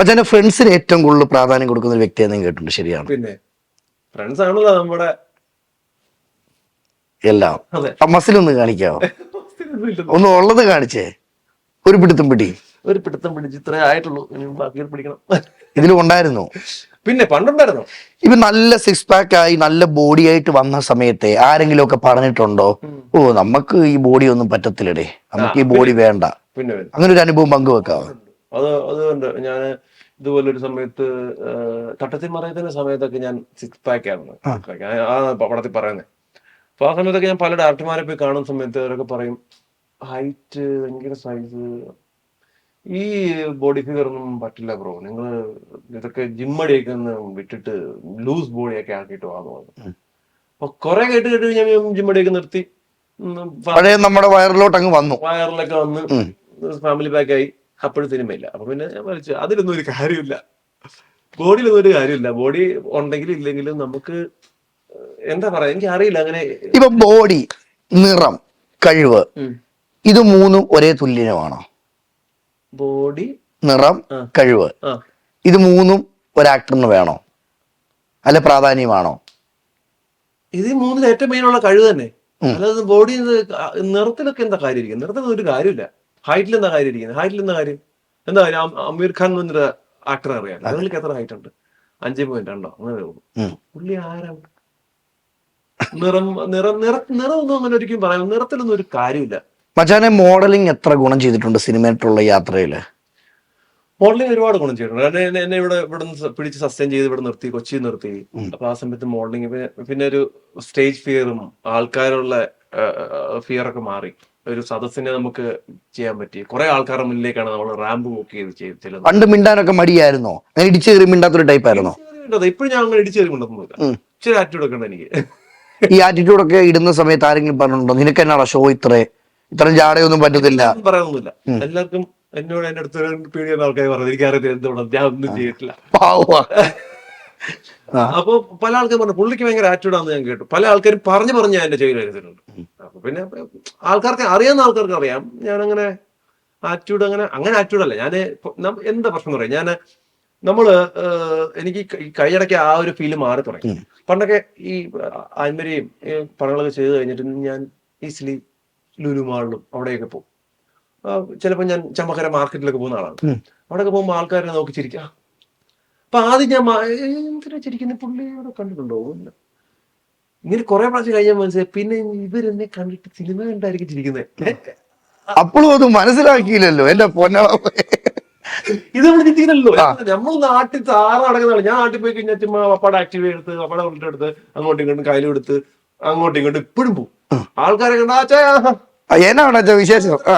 മച്ചാന്റെ ഫ്രണ്ട്സിന് ഏറ്റവും കൂടുതൽ പ്രാധാന്യം കൊടുക്കുന്ന ഒരു വ്യക്തിയെന്ന് കേട്ടുണ്ട് കേട്ടിട്ടുണ്ട്. ശരിയാണ്. പിന്നെ ഫ്രണ്ട്സ് ആണല്ലോ നമ്മുടെ എല്ലാം. മസിലൊന്ന് കാണിക്കാവോ? ഒന്ന് ഉള്ളത് കാണിച്ചേ. ഒരു പിടുത്തം പിടി. ഒരു പിടുത്തം പിടിച്ച് ഇത്രേ ആയിട്ടുള്ളൂ. ബാക്കി പിടിക്കണം. ഇതിലും ഉണ്ടായിരുന്നു. പിന്നെ പണ്ടുണ്ടായിരുന്നു. ഇപ്പൊ നല്ല സിക്സ് പാക്ക് ആയി നല്ല ബോഡി ആയിട്ട് വന്ന സമയത്തെ ആരെങ്കിലും ഒക്കെ പറഞ്ഞിട്ടുണ്ടോ ഓ നമുക്ക് ഈ ബോഡി ഒന്നും പറ്റത്തില്ലടേ. നമുക്ക് ഈ ബോഡി വേണ്ട. അങ്ങനെ ഒരു അനുഭവം പങ്കുവെക്കാവോ? അത് അതുകൊണ്ട് ഞാൻ ഇതുപോലൊരു സമയത്ത് തട്ടത്തിൽ മറയത്തിന്റെ സമയത്തൊക്കെ ഞാൻ സിക്സ് പാക്ക് ആയിരുന്നു. ആ- പടത്തിൽ പറയുന്നത് അപ്പൊ ആ സമയത്തൊക്കെ ഞാൻ പല ഡയറക്ടർമാരെ പോയി കാണുന്ന സമയത്ത് അവരൊക്കെ പറയും ഹൈറ്റ് ഭയങ്കര സൈസ് ഈ ബോഡി ഫിഗർ ഒന്നും പറ്റില്ല ബ്രോ. നിങ്ങൾ ഇതൊക്കെ ജിമ്മടിയൊക്കെ ഒന്ന് വിട്ടിട്ട് ലൂസ് ബോഡിയൊക്കെ ആക്കിയിട്ട് വാന്ന് പറഞ്ഞു. അപ്പൊ കുറെ കേട്ട് കേട്ട് ഞാൻ ജിമ്മടിയൊക്കെ നിർത്തി. പഴയ നമ്മുടെ വയറിലോട്ട് അങ്ങ് വന്നു. വയറിലൊക്കെ വന്ന് ഫാമിലി പാക്കായി അപ്പോഴും സിനിമയില്ല അപ്പൊ പിന്നെ ഞാൻ വലിച്ചു അതിലൊന്നും ഒരു കാര്യമില്ല. ബോഡിയിലൊന്നും ഒരു കാര്യമില്ല. ബോഡി ഉണ്ടെങ്കിലും ഇല്ലെങ്കിലും നമുക്ക് എന്താ പറയാ എനിക്ക് അറിയില്ല അങ്ങനെ. ഇപ്പൊ ബോഡി നിറം കഴിവ് ഇത് മൂന്നും ഒരേ തുല്യമാണോ? ബോഡി നിറം. കഴിവ് ഇത് മൂന്നും ഒരു ആക്ടറിന് വേണോ? അല്ല പ്രാധാന്യമാണോ? ഇത് മൂന്നിൽ ഏറ്റവും മെയിനുള്ള കഴിവ് തന്നെ. അല്ലാതെ ബോഡി നിറത്തിലൊക്കെ എന്താ കാര്യം നിറത്തിൽ ഒരു കാര്യമില്ല. ഹൈറ്റിൽ എന്താ കാര്യം ഇരിക്കുന്നത് ഹൈറ്റിൽ എന്താ കാര്യം? എന്താ കാര്യം? അമീർ ഖാൻ എന്ന് പറഞ്ഞൊരു ആക്ടർ അറിയാം. നിങ്ങൾക്ക് എത്ര ഹൈറ്റ് ഉണ്ട്? അഞ്ച് പോയിന്റ് ഉണ്ടോ അങ്ങനെ. പുള്ളി ആരാണ് നിറം നിറം നിറ നിറമൊന്നും അങ്ങനെ ഒരിക്കലും പറയാം നിറത്തിലൊന്നും ഒരു കാര്യമില്ല. മച്ചാനെ മോഡലിംഗ് എത്ര ഗുണം ചെയ്തിട്ടുണ്ട് സിനിമയായിട്ടുള്ള യാത്രയിൽ മോഡലിംഗ് ഒരുപാട് ഗുണം ചെയ്തിട്ടുണ്ട്. കാരണം എന്നെ എന്നെ ഇവിടെ ഇവിടെ നിന്ന് പിടിച്ച് സസ്റ്റെയിൻ ചെയ്ത് ഇവിടെ നിർത്തി കൊച്ചി നിർത്തി. അപ്പൊ ആ സമയത്ത് മോഡലിംഗ് പിന്നെ പിന്നെ ഒരു സ്റ്റേജ് ഫിയറും ആൾക്കാരുള്ള ഫിയർ ഒക്കെ മാറി. ഒരു സദസ്സിനെ നമുക്ക് ചെയ്യാൻ പറ്റി. കുറെ ആൾക്കാരുടെ മുന്നിലേക്കാണ് നമ്മൾ റാമ്പ് ബുക്ക് ചെയ്ത് ചെയ്തത് ചെല്ലുന്നത്. പണ്ട് മിണ്ടാനൊക്കെ മടിയായിരുന്നോ? അങ്ങനെ ഇടിച്ചു കയറി മിണ്ടാത്തൊരു ടൈപ്പ് ആയിരുന്നോ? ഇപ്പോഴും ഞാൻ അങ്ങനെ ഇടിച്ചേറി കയറി. ഇച്ചിരി ആറ്റിറ്റ്യൂഡ് ഒക്കെ ഉണ്ട് എനിക്ക്. ഈ ആറ്റിറ്റ്യൂഡ് ഒക്കെ ഇടുന്ന സമയത്ത് ആരെങ്കിലും പറഞ്ഞിട്ടുണ്ടോ? നിനക്ക് എന്നാടാ ഷോ ഇത്രേ? ഇത്രയും ജാടയൊന്നും പറ്റത്തില്ല. പറയാനൊന്നുമില്ല. എല്ലാവർക്കും എന്നോട് എന്റെ അടുത്ത് പേടിയെന്ന ആൾക്കാർ പറഞ്ഞു എനിക്കറിയത്തില്ല എന്തുകൊണ്ടാണ്? ഞാൻ ഒന്നും ചെയ്തിട്ടില്ല. പാവാ. ആ. അപ്പൊ പല ആൾക്കാരും പറഞ്ഞു പുള്ളിക്ക് ഭയങ്കര ആറ്റിറ്റ്യൂഡ് ആണെന്ന് ഞാൻ കേട്ടു. പല ആൾക്കാരും പറഞ്ഞു പറഞ്ഞ് ഞാൻ എന്റെ ചെവിയിൽ എഴുതിയിട്ടുണ്ട്. അപ്പൊ പിന്നെ ആൾക്കാർക്ക് അറിയാവുന്ന ആൾക്കാർക്ക് അറിയാം. ഞാൻ അങ്ങനെ ആറ്റിറ്റ്യൂഡ് അങ്ങനെ അങ്ങനെ ആറ്റിറ്റ്യൂഡ് അല്ല. ഞാൻ എന്താ പ്രശ്നം പറയാം ഞാൻ നമ്മൾ എനിക്ക് കൈയടക്കി ആ ഒരു ഫീൽ മാറി തുടങ്ങി. പണ്ടൊക്കെ ഈ ആൻമരിയും പണങ്ങളൊക്കെ പടങ്ങളൊക്കെ ചെയ്ത് കഴിഞ്ഞിട്ട് ഞാൻ ഈസിലി ലുലു മാളിലും അവിടെയൊക്കെ പോകും ചിലപ്പോൾ ഞാൻ ചമ്മക്കര മാർക്കറ്റിലൊക്കെ പോകുന്ന ആളാണ്. അവിടെയൊക്കെ പോകുമ്പോൾ ആൾക്കാരെ നോക്കി ചിരിക്കാം. അപ്പൊ ആദ്യം ഞാൻ എന്തിനാ ചിരിക്കുന്ന? പുള്ളി കണ്ടിട്ടുണ്ടോ? ഇല്ല. ഇങ്ങനെ കുറെ പ്രാവശ്യം കഴിഞ്ഞാൽ മനസ്സിലായി. പിന്നെ ഇവരെന്നെ കണ്ടിട്ട് സിനിമ കണ്ടായിരിക്കും ചിരിക്കുന്നത് അപ്പോഴും അത് മനസ്സിലാക്കിയില്ലല്ലോ എന്റെ പൊന്ന ഇത് നമ്മൾ ചിന്തിക്കുന്നില്ലല്ലോ. നമ്മൾ നാട്ടിൽ താറ നടക്കുന്നതാണ്. ഞാൻ നാട്ടിൽ പോയി കഴിഞ്ഞാൽ ചുമ്മാ പപ്പാടെ ആക്റ്റീവ് എടുത്ത് പപ്പട എടുത്ത് അങ്ങോട്ടും ഇങ്ങോട്ടും കയ്യിലും എടുത്ത് അങ്ങോട്ടും ഇങ്ങോട്ടും ഇപ്പോഴും പോകും ആൾക്കാരെ കണ്ടാ "ആച്ചാ, എന്നാണ് വിശേഷം? ആ.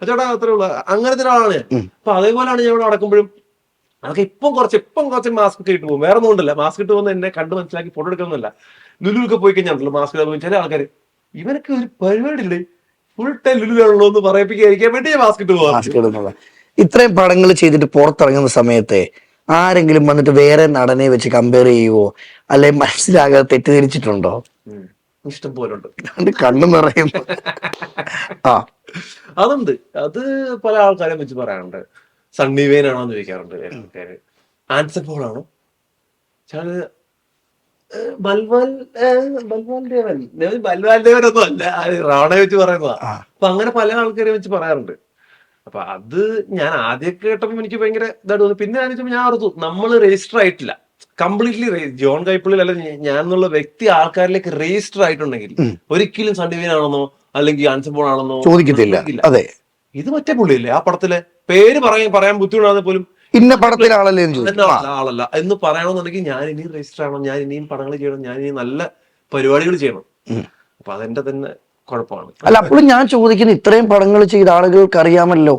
ചേട്ടാ അത്രേ ഉള്ളു. അങ്ങനത്തെ ഒരാളാണ് അപ്പൊ അതേപോലെയാണ് ഞാൻ ഇവിടെ നടക്കുമ്പോഴും അതൊക്കെ ഇപ്പം കുറച്ച് ഇപ്പം കുറച്ച് മാസ്ക് ഒക്കെ ഇട്ട് പോകും. വേറെ ഒന്നും ഉണ്ടല്ല മാസ്ക് ഇട്ട് പോകുന്ന എന്നെ കണ്ട് മനസ്സിലാക്കി ഫോട്ടോ എടുക്കണമെന്നല്ല ലുലുവൊക്കെ പോയി കഴിഞ്ഞാൽ മാസ്ക് ഇടാൻ ചില ആൾക്കാർ ഇവനൊക്കെ ഒരു പരിപാടിയില്ലേ ഫുൾ ടൈം ലുലുവാണല്ലോ എന്ന് പറയിപ്പിക്കാതിരിക്കാൻ വേണ്ടി മാസ്ക് ഇട്ട് പോകാം ഇത്രയും പടങ്ങൾ ചെയ്തിട്ട് പുറത്തിറങ്ങുന്ന സമയത്തെ ആരെങ്കിലും വന്നിട്ട് വേറെ നടനെ വെച്ച് കമ്പയർ ചെയ്യുവോ? അല്ലെ മനസ്സിലാകാതെ തെറ്റിദ്ധരിച്ചിട്ടുണ്ടോ? ഇഷ്ടം പോലെ ഉണ്ട്. അത് കണ്ണു നിറയും ആ. അതുണ്ട്. അത് പല ആൾക്കാരെയും വെച്ച് പറയാറുണ്ട്. സണ്ണി വെയിൻ ആണോ എന്ന് ചോദിക്കാറുണ്ട് ആൾക്കാര്. ആൻസർ പോൾ ആണോ ബൽവാൽ ബൽവാൽ ദേവൻ. ബൽവാൽ ദേവൻ ഒന്നും അല്ല റാണയെ വെച്ച് പറയുന്നതാ. അപ്പൊ അങ്ങനെ പല ആൾക്കാരെ വെച്ച് പറയാറുണ്ട്. അപ്പൊ അത് ഞാൻ ആദ്യമൊക്കെ കേട്ടപ്പോൾ എനിക്ക് ഭയങ്കര ഇതായിട്ട് തോന്നി. പിന്നെ ആലോചിച്ചപ്പോൾ ഞാൻ ഓർത്തു നമ്മൾ രജിസ്റ്റർ ആയിട്ടില്ല. കംപ്ലീറ്റ്ലി ജോൺ കൈപ്പിള്ളിൽ അല്ല ഞാൻ എന്നുള്ള വ്യക്തി ആൾക്കാരിലേക്ക് രജിസ്റ്റർ ആയിട്ടുണ്ടെങ്കിൽ ഒരിക്കലും സണ്ണിവീൻ ആണെന്നോ അല്ലെങ്കിൽ അൻസപ്പോൾ ആണെന്നോ ചോദിക്കത്തില്ല. അതെ. ഇത് മറ്റേ പുള്ളിയില്ലേ? ആ പടത്തിലെ പേര് പറയാൻ പറയാൻ ബുദ്ധിമുട്ടാണ് പോലും ഇന്ന പടത്തിലെ ആളല്ലേ എന്ന് ചോദിച്ചു. എന്ന ആളല്ല, എന്ന് പറയണമെന്നുണ്ടെങ്കിൽ ഞാൻ ഇനിയും രജിസ്റ്റർ ആവണം. ഞാൻ ഇനിയും പടങ്ങൾ ചെയ്യണം. ഞാൻ ഇനി നല്ല പരിപാടികൾ ചെയ്യണം. അപ്പൊ അതെന്റെ തന്നെ കുഴപ്പമാണ്. അല്ല അപ്പോഴും ഞാൻ ചോദിക്കുന്നത് ഇത്രയും പടങ്ങൾ ചെയ്ത ആളുകൾക്ക് അറിയാമല്ലോ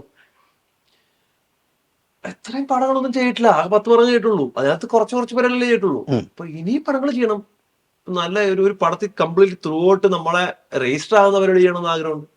എത്രയും പടങ്ങളൊന്നും ചെയ്തിട്ടില്ല. ആ പത്ത് പടങ്ങൾ ചെയ്തിട്ടുള്ളൂ. അതിനകത്ത് കുറച്ച് കുറച്ച് പേരല്ലേ ചെയ്തിട്ടുള്ളൂ. അപ്പൊ ഇനിയും പടങ്ങൾ ചെയ്യണം. നല്ല ഒരു ഒരു പടത്തിൽ കംപ്ലീറ്റ് ത്രൂ ഔട്ട് നമ്മളെ രജിസ്റ്റർ ആകുന്നവരോട് ചെയ്യണം എന്ന് ആഗ്രഹമുണ്ട്.